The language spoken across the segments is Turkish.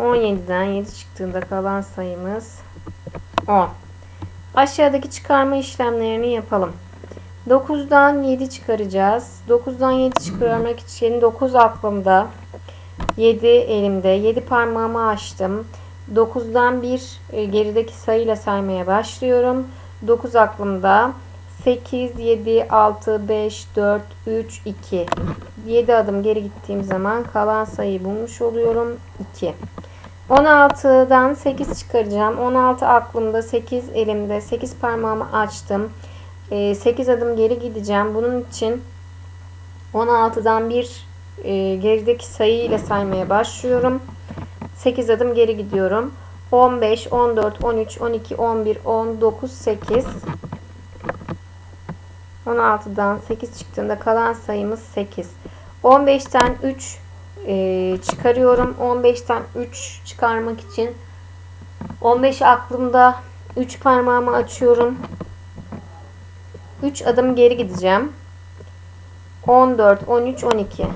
17'den 7 çıktığında kalan sayımız 10. Aşağıdaki çıkarma işlemlerini yapalım. 9'dan 7 çıkaracağız. 9'dan 7 çıkarmak için 9 aklımda. 7 elimde. 7 parmağımı açtım. 9'dan 1 e, gerideki sayıyla saymaya başlıyorum. 9 aklımda. 8, 7, 6, 5, 4, 3, 2. 7 adım geri gittiğim zaman kalan sayıyı bulmuş oluyorum. 2. 16'dan 8 çıkaracağım. 16 aklımda, 8 elimde. 8 parmağımı açtım. 8 adım geri gideceğim. Bunun için 16'dan bir e, gerideki sayı ile saymaya başlıyorum. 8 adım geri gidiyorum. 15, 14, 13, 12, 11, 10, 9, 8. 16'dan 8 çıktığında kalan sayımız 8. 15'ten 3 e, çıkarıyorum. 15'ten 3 çıkarmak için 15 aklımda 3 parmağımı açıyorum. 3 adım geri gideceğim. 14, 13, 12.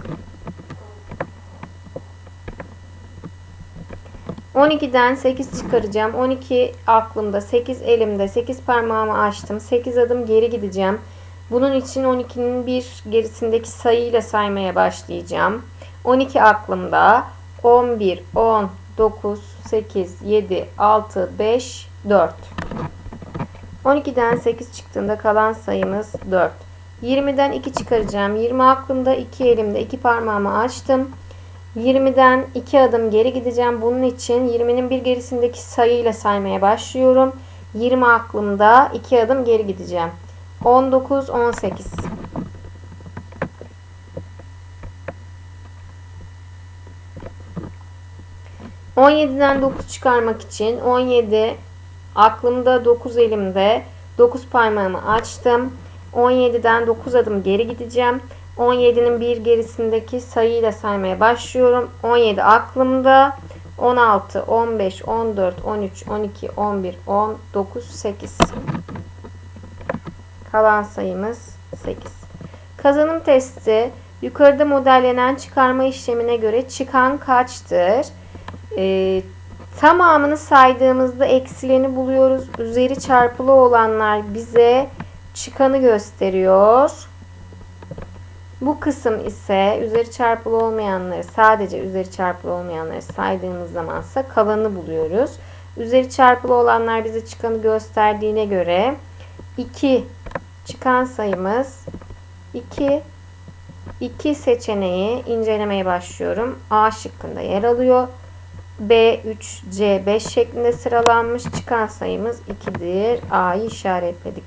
12'den 8 çıkaracağım. 12 aklımda, 8 elimde, 8 parmağımı açtım. 8 adım geri gideceğim. Bunun için 12'nin bir gerisindeki sayıyla saymaya başlayacağım. 12 aklımda, 11, 10, 9, 8, 7, 6, 5, 4. 12'den 8 çıktığında kalan sayımız 4. 20'den 2 çıkaracağım. 20 aklımda 2 elimde 2 parmağımı açtım. 20'den 2 adım geri gideceğim. Bunun için 20'nin bir gerisindeki sayıyla saymaya başlıyorum. 20 aklımda 2 adım geri gideceğim. 19, 18. ...17'den 9 çıkarmak için 17 aklımda 9 elimde 9 parmağımı açtım. 17'den 9 adım geri gideceğim. 17'nin bir gerisindeki sayıyla saymaya başlıyorum. 17 aklımda. 16, 15, 14, 13, 12, 11, 10, 9, 8. Kalan sayımız 8. Kazanım testi yukarıda modellenen çıkarma işlemine göre çıkan kaçtır? Ee, tamamını saydığımızda eksileni buluyoruz. Üzeri çarpılı olanlar bize çıkanı gösteriyor. Bu kısım ise üzeri çarpılı olmayanları sadece üzeri çarpılı olmayanları saydığımız zamansa kalanı buluyoruz. Üzeri çarpılı olanlar bize çıkanı gösterdiğine göre 2 çıkan sayımız 2 2 seçeneği incelemeye başlıyorum. A şıkkında yer alıyor. B 3 C 5 şeklinde sıralanmış. Çıkan sayımız 2'dir. A'yı işaretledik.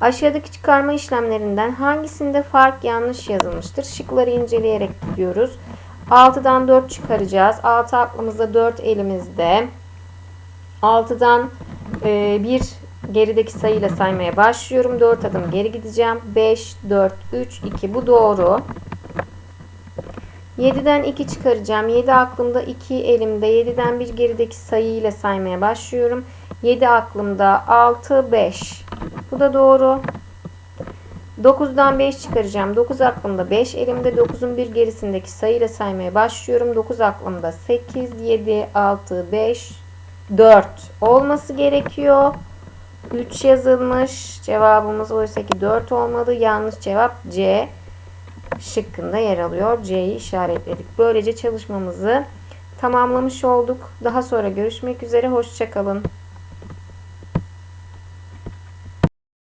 Aşağıdaki çıkarma işlemlerinden hangisinde fark yanlış yazılmıştır? Şıkları inceleyerek gidiyoruz. 6'dan 4 çıkaracağız. 6 aklımızda 4 elimizde. 6'dan e, 1 gerideki sayıyla saymaya başlıyorum. 4 adım geri gideceğim. 5, 4, 3, 2. Bu doğru. 7'den 2 çıkaracağım. 7 aklımda 2 elimde. 7'den bir gerideki sayıyla saymaya başlıyorum. 7 aklımda 6, 5. Bu da doğru. 9'dan 5 çıkaracağım. 9 aklımda 5 elimde. 9'un bir gerisindeki sayıyla saymaya başlıyorum. 9 aklımda 8, 7, 6, 5, 4 olması gerekiyor. 3 yazılmış. Cevabımız oysa ki 4 olmadı. Yanlış cevap C şıkkında yer alıyor. C'yi işaretledik. Böylece çalışmamızı tamamlamış olduk. Daha sonra görüşmek üzere. Hoşçakalın.